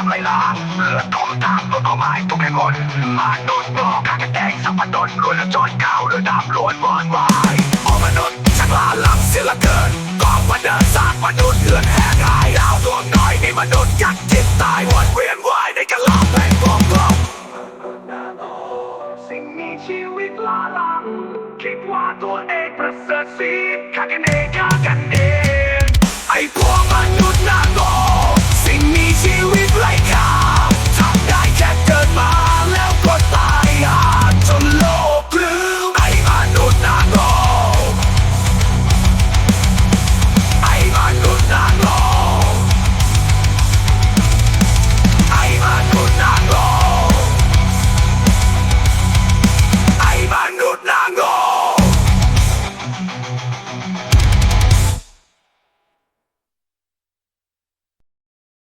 กำไรล้าเลือดท่วมตามรถก็หมายทุกแห่งหนมาโดนบอกทากันแดงสัมพันดนรวยแล้วจอดเก่าเรือดำลวนวอนวายออนุษย์ชักลาลับเสียละเกินกองวันเดินสาดมนุษย์เลือดแหกหายดาวดวงน้อยนี่มนุษย์ยักจิตตายวนเวียนวายในกันลาแห่งกองกองสิ่งมีชีวิตลาลังคิดว่าตัวเองประเสริฐสิข้ากันเองข้ากันเองไอ้พวกมนุษย์หน้าโง